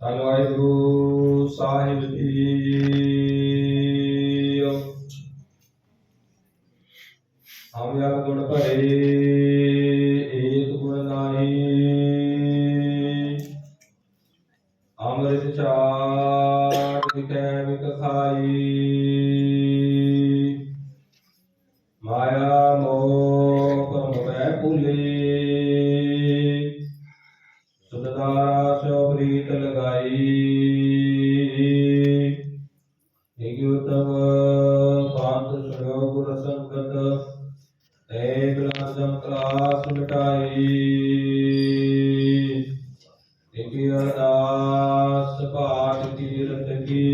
ਧੰਨ ਵਾਹਿਗੁਰੂ ਸਾਹਿਬ ਜੀ। ਹਮ ਯਾ ਗੁਣ ਭਰੇ, ਏਕ ਗੁਣ ਨਾਹੀ। ਅੰਮ੍ਰਿਤ ਚਾਟ ਵਿਖੈ ਵਿਖ ਖਾਈ। ਮਾਇਆ ਮੋਹ ਲਗਾਈ ਏਕ ਉਤਮ ਪੰਥ ਸੁਣੋ ਗੁਰ ਸੰਗਤ ਤੇ ਬਿਲਾਸਮ ਕਲਾਸ ਮਿਟਾਈ ਏਕ ਅਰਦਾਸ ਪਾਠ ਕੀਰਤ ਕੀ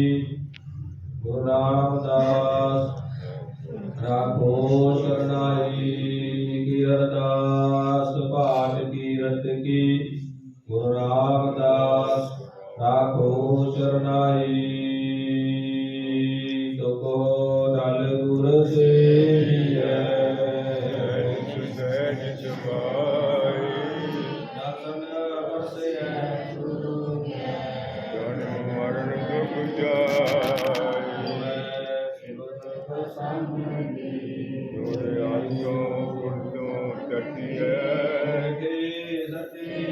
ਗੁਰੂ ਰਾਮਦਾਸ ਰਾਖੋ ਸ਼ਰਨਾਈ ਕੀ ਅਰਦਾਸ ਪਾਠ ਕੀਰਤ ਕੀ ਗੁਰੂ ਰਾਮ ਸ਼ਰਨਾਈ ਤੁਕੋ ਦਲ ਗੁਰ ਸੇਵੀਐ ਦਰਸ਼ਨ ਵਰਸੈ ਗੁਰੂ ਸਿਮਰਨ ਪ੍ਰਸੰਨੀ ਕੇ ਸਤੇ ਸਦਾ ਬਾਣ ਜਾਓ ਮੇਰ ਪਾਸ ਰਖਿਆ ਸੋਈਐ ਪਾਸ ਰਖਿਆ ਸੋਈਐ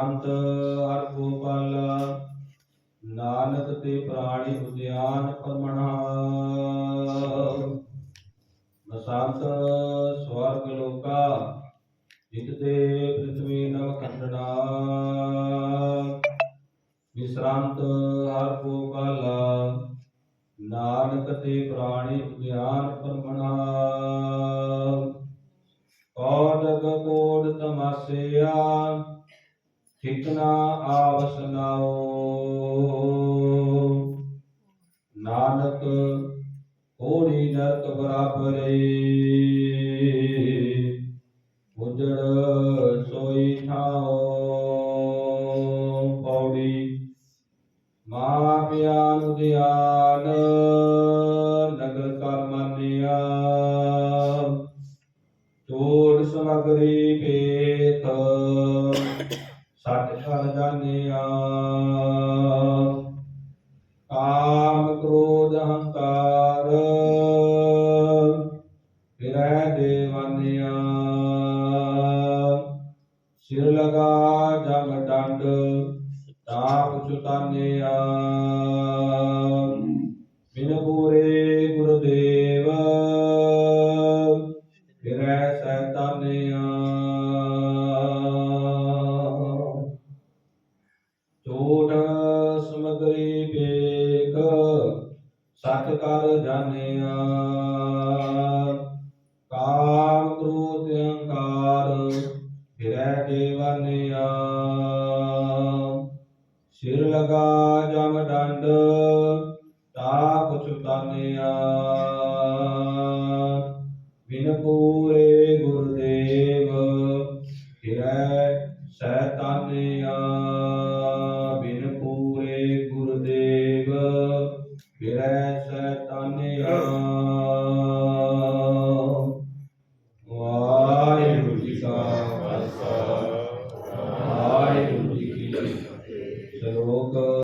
ਵਿਸਰਾਂਤ ਹਰ ਗੋਪਾਲ ਨਾਨਕ ਤੇ ਪ੍ਰਾਣੀ ਉਦਿਆਨ ਪਰਮਣਾ। ਨਸੰਤ ਸਵਰਗ ਲੋਕਾ, ਜਿਤੇ ਪ੍ਰਥਵੀ ਨਵ ਖੰਡਣਾ। ਵਿਸਰਾਂਤ ਹਰ ਗੋਪਾਲ ਨਾਨਕ ਤੇ ਪ੍ਰਾਣੀ ਉਦਿਆਨ ਪਰਮਣਾ। ਕੌਡਗ ਕੋਡ ਤਮਾਸਿਆ ਠਿਕਨਾ ਆਵਸਨਾਓ ਨਾਨਕ ਕੋੜੀ ਨਰਕ ਬਰਾਬਰੇ। ਉਜੜ ਸੋਈ ਥਾਓ ਪੌੜੀ ਮਾ ਪਿਆਨ ਉਦਿਆਨ। ਨਗਰ ਕਰ ਮਾਨਿਆ ਚੋੜ ਸਮਗਰੀ ਪੇਖ ਕਰ ਸਤ ਕਰ ਜਾਣਿਆ। ਕਾਮ ਕ੍ਰੋਧ ਅਹੰਕਾਰ ਫਿਰੈ ਦੇਵਾਨਿਆ ਸਿਰ ਲਗਾ ਜਮ ਡੰਡ